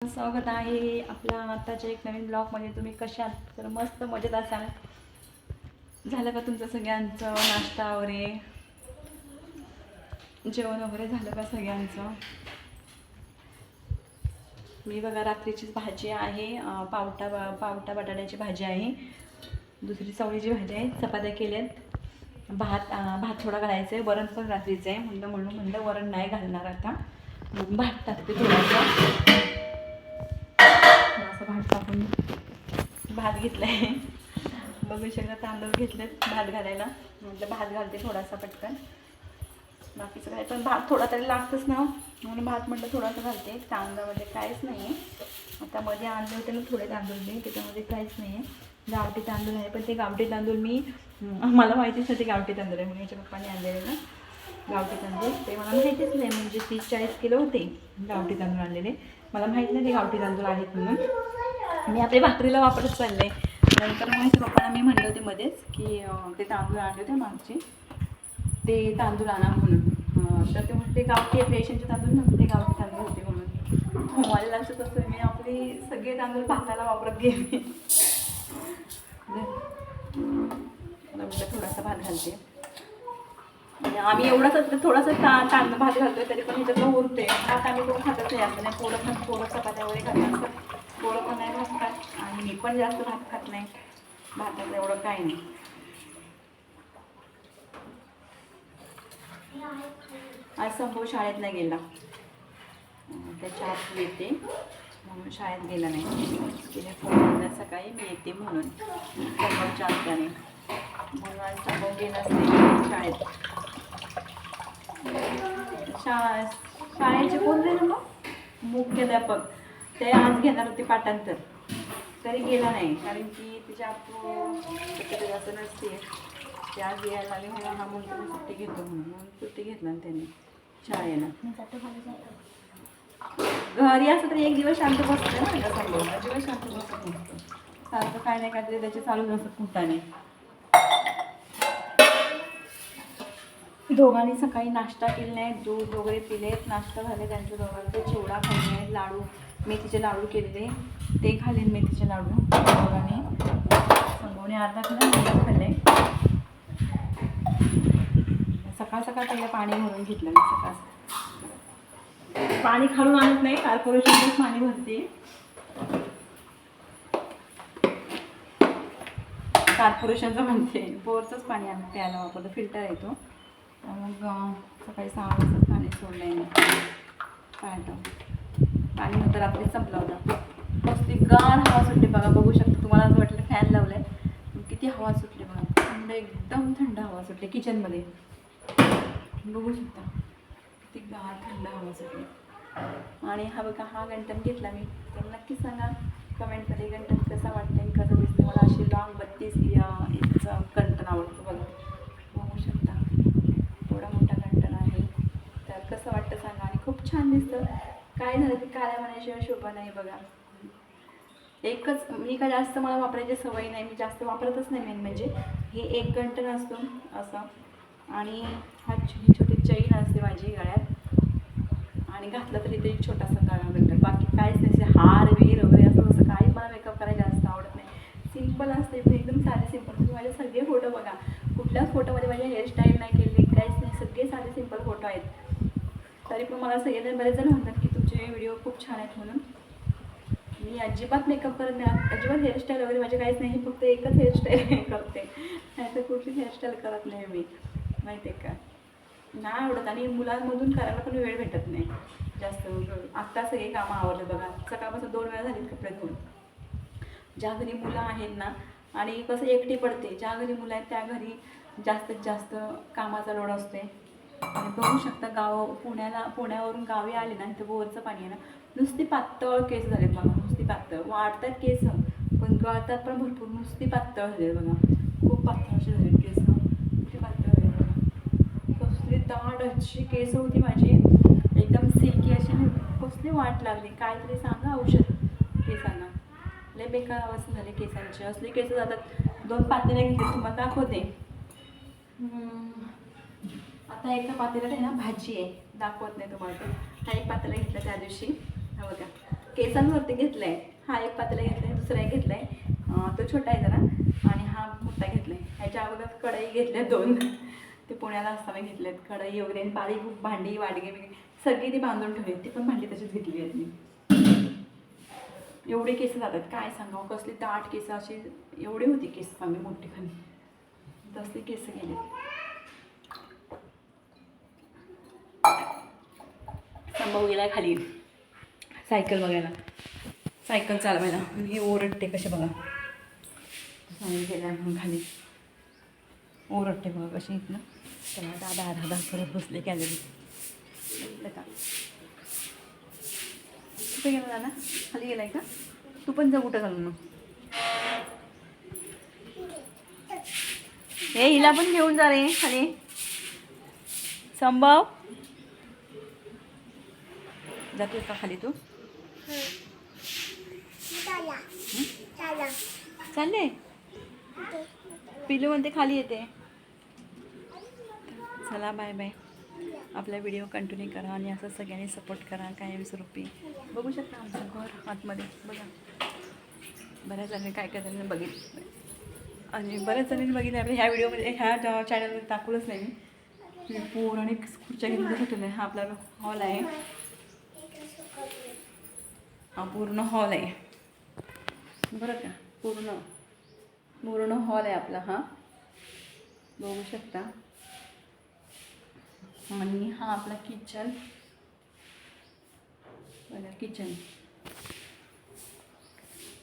स्वागत आहे आपला आत्ताच्या एक नवीन ब्लॉगमध्ये. तुम्ही कशात तर मस्त मजेत असाल. झालं का तुमचं सगळ्यांचं नाश्ता वगैरे? जेवण वगैरे झालं का सगळ्यांचं? मी बघा रात्रीचीच भाजी आहे. पावटा पावटा बटाट्याची भाजी आहे. दुसरी चवळीची भाजी आहे. चपात्या केल्यात. भात भात थोडा घालायचा आहे. वरण पण रात्रीचं आहे. म्हणलं म्हणून म्हणलं वरण नाही घालणार आता. भात टाकते थोडासा. भात घेतलाय. बघू शकता तांदूळ घेतलेत भात घालायला. म्हटलं भात घालते थोडासा पटकन. बाकीचं काय पण भात थोडा तरी लागतंच ना हो. म्हणून भात म्हटलं थोडासा घालते. तांदळामध्ये काहीच नाही आहे आता मध्ये आणले होते ना थोडे तांदूळ मी त्याच्यामध्ये काहीच नाही आहे गावठी तांदूळ आहे पण ते गावठी तांदूळ मी मला माहितीच नाही ते गावठी तांदूळ आहे म्हणून याच्या पप्पाने आणलेले ना गावठी तांदूळ. ते मला माहितीच नाही म्हणजे तीस चाळीस किलो होते गावठी तांदूळ आणलेले. मला माहीत नाही ते गावठी तांदूळ आहेत म्हणून. मी आपल्या भाकरीला वापरत चालले. नंतर मग माझ्या पप्पांना मी म्हणले होते मध्येच की ते तांदूळ आणले होते मागचे. ते तांदूळ आणा म्हणून. तर ते म्हणते गावठी रेशनचे तांदूळ ना ते गावठी तांदूळ होते म्हणून. मला लक्षात असतं मी आपली सगळे तांदूळ भाताला वापरत गेले. म्हटलं थोडासा भात घालते. म्हणजे आम्ही एवढाच थोडासा ता तांदूळ भात घालतोय तरी पण ह्याच्यातलं उरते आता आम्ही कोण खातच नाही असं नाही पोरं पोरं चपात्या वगैरे खात असतात पोरं पण नाही भात खात आणि मी पण जास्त भात खात नाही. भातात एवढं काही नाही. आज हो शाळेत नाही गेला. त्याच्या आत येते म्हणून शाळेत गेला नाही. तिने फोन केला सकाळी मी येते म्हणून. संभवच्या आत्याने म्हणून आज संभव गेलाच असते शाळेत. शाळा शाळेचे कोण रे मग मुख्याध्यापक. ते आज घेणार होते पाठांतर. तरी गेला नाही कारण की तिच्या आपू असं नसते. ते आज यायला लागले म्हणून हा मुलगा सुट्टी घेतो म्हणून. म्हणून सुट्टी घेतला ना त्यांनी शाळेला घरी असं तरी एक दिवस शांत बसते ना का संभव दिवस शांत बसत नसतं. सारखं काय नाही काहीतरी त्याचे चालूच असत कुठाने दोघांनी सकाळी नाश्ता केला नाही दूध वगैरे पिलेत. नाश्ता झाले त्यांच्या दोघांचे चिवडा खाल्ले आहेत लाडू मेथीचे लाडू केलेले. ते खाल्ले मेथीचे लाडू दोघांनी संभवने अर्धा खाल्ला मी खाल्ले. सकाळ सकाळ पहिलं पाणी भरून घेतलं मी सकाळ सकाळ. पाणी खालून आणत नाही कॉर्पोरेशनचंच पाणी भरते. कॉर्पोरेशनचं म्हणते बोरचंच पाणी आम्ही प्यायला वापरतो फिल्टर येतो मग सकाळी सहा वाजताच पाणी सोडलं आहे पाहतो पाणी नंतर रात्री संपला होता. मस्ती गार हवा सुटली बघा बघू शकता तुम्हाला असं वाटलं फॅन लावलाय. किती हवा सुटली बघा थंड एकदम थंड हवा सुटली किचनमध्ये बघू शकता किती गार थंड हवा सुटली. आणि हा बघा हा गणपण घेतला मी. तर नक्कीच सांगा कमेंटमध्ये गणपण कसा वाटते कसं दिसते मला अशी लॉंग बत्तीस या इथचं गणपण आवडतो बघा. बघू शकता एवढा मोठा गणपण आहे. तर कसं वाटतं सांगा आणि खूप छान दिसतं. काय झालं की काळ्या म्हणायशिवाय शोभा नाही बघा. एकच मी का जास्त मला वापरायची सवय नाही मी जास्त वापरतच नाही मेन म्हणजे. हे एक कंटन असतो असं. आणि हा ही छोटी चैन असते माझी गळ्यात. आणि घातलं तरी ते एक छोटासा गळा गंटन बाकी काहीच नाही हार वीर वगैरे असं असं काही मला मेकअप करायला जास्त आवडत नाही. सिंपल असते पण एकदम साधे सिंपल तुम्ही माझे सगळे फोटो बघा. कुठल्याच फोटोमध्ये माझी हेअरस्टाईल नाही केली काहीच नाही सगळे साधे सिंपल फोटो आहेत. तरी पण मला सगळेजण बरेच जण म्हणतात की तुमचे व्हिडिओ खूप छान आहेत म्हणून. मी अजिबात मेकअप करत नाही. अजिबात हेअरस्टाईल वगैरे माझे काहीच नाही. फक्त एकच हेअरस्टाईल करते. नाहीतर कुठलीच हेअरस्टाईल करत नाही मी. माहिती आहे का? नाही आवडत. आणि मुलांमधून करायला पण वेळ भेटत नाही. जास्त. आत्ता सगळे कामं आवडले बघा. सकाळपासून दोन वेळा झालीत कपडे धुवून. ज्या घरी मुलं आहेत ना आणि कसं एकटी पडते ज्या घरी मुलं आहेत त्या घरी जास्तीत जास्त कामाचा लोड असते आणि बघू शकता गाव पुण्याला पुण्यावरून गावी आले ना इथं बोरचं पाणी आहे ना नुसती पातळ केस झाले बघा. पातळ. वाढतात केस पण गळतात पण भरपूर. नुसती पातळ झाले बघा. खूप पातळ अशी झाले केस कुठे पातळ झाली बघा. कसली दाट अशी केस होती माझी. एकदम सिल्की अशी कसली वाट लागली. काहीतरी सांगा औषध केसांना. लय बेकार अवस्था झाली केसांची. असले केस जातात. दोन पातेले घेतले तुम्हाला दाखवते. आता एका पातेल्यात आहे ना भाजी आहे. दाखवत नाही तुम्हाला ते. हा एक पातेला घेतला त्या दिवशी. हा बघा केसांवरती घेतलाय. हा एक पातेला घेतलाय दुसरा एक घेतलाय. आहे तो छोटा आहे जरा. आणि हा मोठा घेतलाय. ह्याच्या अगोदर कढई घेतल्या दोन. ते पुण्याला असताना आहेत कढई वगैरे आणि भांडी वाडगे वगैरे सगळी ती बांधून ठेवली ती पण भांडी तशीच घेतली आहेत मी. एवढे केस जातात. काय सांगावं? कसली दाट केस अशी एवढी होती केस चांगली मोठी खाली. तसली केस गेले संभव गेला खाली. सायकल बघायला. सायकल चालवायला आणि हे ओरडते कसे बघा. सांगितलं गेल्या म्हणून खाली. ओरडते बघा कशी इथनं त्याला दादा दादा करत बसले कॅलरी का? कुठे गेला दादा? खाली गेलाय का? तू पण जा कुठं घालून मग? हे हिला पण घेऊन जा रे खाली. संभव. जातोय का खाली तू? चालले? पिलू म्हणते खाली येते. चला बाय बाय आपला व्हिडिओ कंटिन्यू करा आणि असं सगळ्यांनी सपोर्ट करा कायमस्वरूपी. बघू शकता आमचं घर आतमध्ये. बघा. बऱ्याच जणांनी काय काय बघितलं. आणि बऱ्याच जणांनी बघितलं. आपल्या ह्या व्हिडिओमध्ये ह्या चॅनलमध्ये दाखवलंच नाही मी. मी पूर्ण खुर्च्या घेऊन ठेवलेलं हा आपला हॉल आहे. हा पूर्ण हॉल आहे. बरं का? पूर्ण. पूर्ण हॉल आहे आपला हा. बघू शकता. आणि हा आपला किचन बघा किचन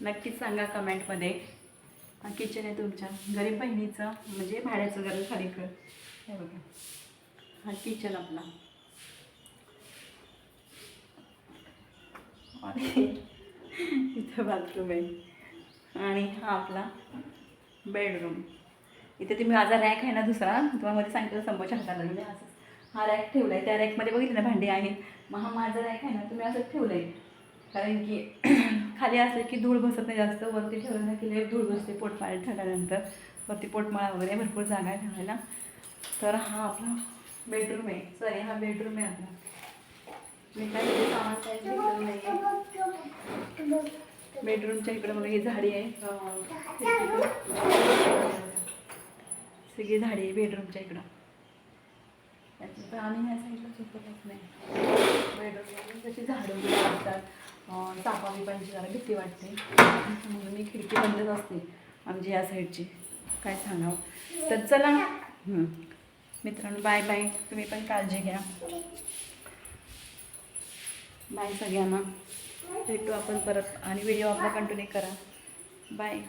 नक्कीच सांगा कमेंटमध्ये हा किचन आहे तुमच्या. गरीब बहिणीचं म्हणजे भाड्याचं घर खाली कर हे बघा. हा किचन आपला. इथं बाथरूम आहे. आणि हा आपला बेडरूम इथे तुम्ही माझा रॅक आहे ना दुसरा तुम्हाला मध्ये सांगितलं संभवच्या हाताला. म्हणजे असं हा रॅक ठेवला आहे त्या रॅकमध्ये बघितलं ना भांडी आहेत. मग हा माझा रॅक आहे ना तुम्ही असं ठेवलं आहे कारण की खाली असलं की धूळ बसत नाही जास्त. वरती ठेवलं ना की लई धूळ बसते पोटमाळ ठेवल्यानंतर वरती पोटमाळा वगैरे भरपूर जागा आहे ठेवायला. तर हा आपला बेडरूम आहे. सॉरी हा बेडरूम आहे आपला. मी काय सामान काही नाही आहे बेडरूमच्या इकडं बघा ही झाडी आहे. सगळी झाडी आहे बेडरूमच्या इकडं. त्याच्यात आम्ही ह्या साईडला झोपतच नाही. बेडरूममध्ये जशी झाडं वगैरे असतात अं, सापा बिपांची जरा भीती वाटते. म्हणून मी खिडकी बंदच असते आमची या साईडची. काय सांगावं? तर चला. मित्रांनो बाय बाय. तुम्ही पण काळजी घ्या. बाय सगळ्यांना. भेटू आपण परत आणि व्हिडिओ आपला कंटिन्यू करा. बाय